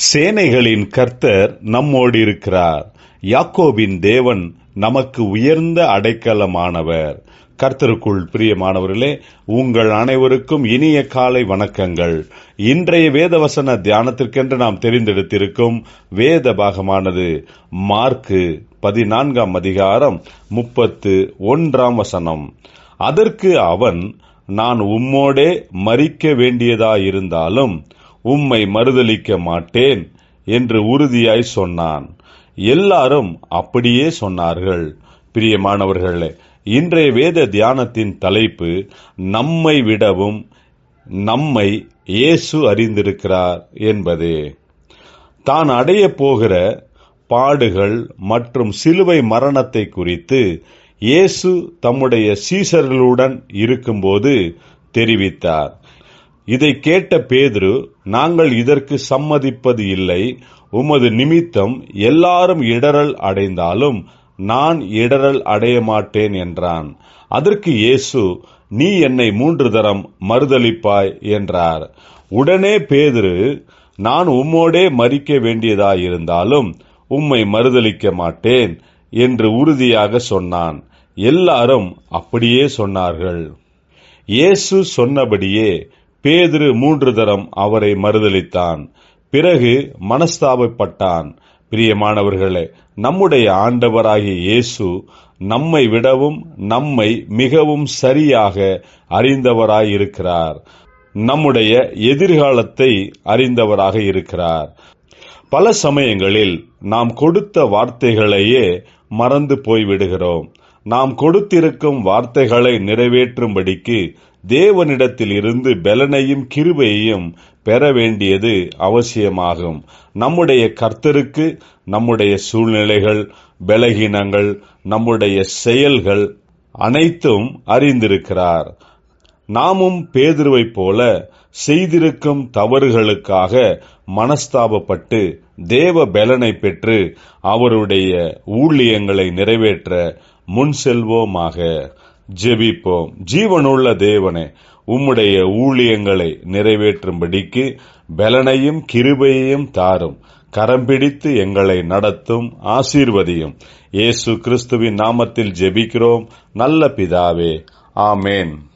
சேனைகளின் கர்த்தர் நம்மோடு இருக்கிறார் யாக்கோபின் தேவன் நமக்கு உயர்ந்த அடைக்கலமானவர். கர்த்தருக்குள் பிரியமானவர்களே உங்கள் அனைவருக்கும் இனிய காலை வணக்கங்கள். இன்றைய வேதவசன தியானத்திற்கென்று நாம் தெரிந்தெடுத்திருக்கும் வேத பாகமானது மார்க்கு பதினான்காம் அதிகாரம் முப்பத்து ஒன்றாம் வசனம். அதற்கு அவன் நான் உம்மோடே மறிக்க வேண்டியதாயிருந்தாலும் உம்மை மறுதலிக்க மாட்டேன் என்று உறுதியாய் சொன்னான். எல்லாரும் அப்படியே சொன்னார்கள். பிரியமானவர்களே இன்றைய வேத தியானத்தின் தலைப்பு நம்மை விடவும் நம்மை இயேசு அறிந்திருக்கிறார் என்பதே. தான் அடைய போகிற பாடுகள் மற்றும் சிலுவை மரணத்தை குறித்து இயேசு தம்முடைய சீசர்களுடன் இருக்கும்போது தெரிவித்தார். இதை கேட்ட பேதுரு நாங்கள் இதற்கு சம்மதிப்பது இல்லை. உமது நிமித்தம் எல்லாரும் இடரல் அடைந்தாலும் நான் இடரல் அடைய மாட்டேன் என்றான். அதற்கு இயேசு நீ என்னை மூன்று தரம் மறுதலிப்பாய் என்றார். உடனே பேதுரு நான் உம்மோடே மறிக்க வேண்டியதாயிருந்தாலும் உம்மை மறுதளிக்க மாட்டேன் என்று உறுதியாக சொன்னான். எல்லாரும் அப்படியே சொன்னார்கள். இயேசு சொன்னபடியே பேதிரு மூன்று தரம் அவரை மறுதலித்தான். பிறகு மனஸ்தாபப்பட்டான். பிரியமானவர்களே நம்முடைய ஆண்டவராகிய இயேசு நம்மை விடவும் நம்மை மிகவும் சரியாக அறிந்தவராயிருக்கிறார். நம்முடைய எதிர்காலத்தை அறிந்தவராக இருக்கிறார். பல சமயங்களில் நாம் கொடுத்த வார்த்தைகளையே மறந்து போய்விடுகிறோம். நாம் கொடுத்திருக்கும் வார்த்தைகளை நிறைவேற்றும்படிக்கு தேவனிடத்தில் இருந்து பலனையும் கிருபையையும் பெற வேண்டியது அவசியமாகும். நம்முடைய கர்த்தருக்கு நம்முடைய சூழ்நிலைகள் பலகீனங்கள் நம்முடைய செயல்கள் அனைத்தும் அறிந்திருக்கிறார். நாமும் பேதுருவைப் போல செய்திருக்கும் தவறுகளுக்காக மனஸ்தாபப்பட்டு தேவ பலனை பெற்று அவருடைய ஊழியங்களை நிறைவேற்ற முன் செல்வோமாக. ஜெபிப்போம். ஜீவனுள்ள தேவனே உம்முடைய ஊழியங்களை நிறைவேற்றும்படிக்கு பலனையும் கிருபையையும் தாரும். கரம் பிடித்து எங்களை நடத்தும் ஆசீர்வதியும். இயேசு கிறிஸ்துவின் நாமத்தில் ஜெபிக்கிறோம். நல்ல பிதாவே. ஆமேன்.